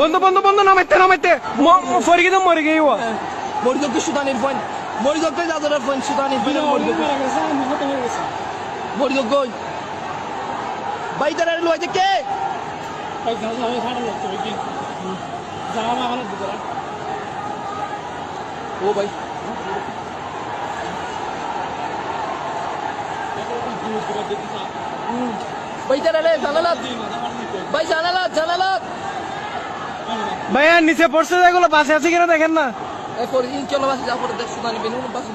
বন্ধু বন্ধু বন্ধু নামাইতে নামাইতে পড়ে গেছে মরে গই ও মরি দে সুদানির পয়েন্ট মরি দে যাদের পয়েন্ট সুদানি বিনা মরি দে মরি দে কই বাইদার লই দে কে ও ভাই বাইদার আলে ভাইয়া নিচে পড়ছে যেগুলো বাসে আছে কিনা দেখেন না। চলো বাসে যা পরে দেখছ সুদানি বেনুন বাসে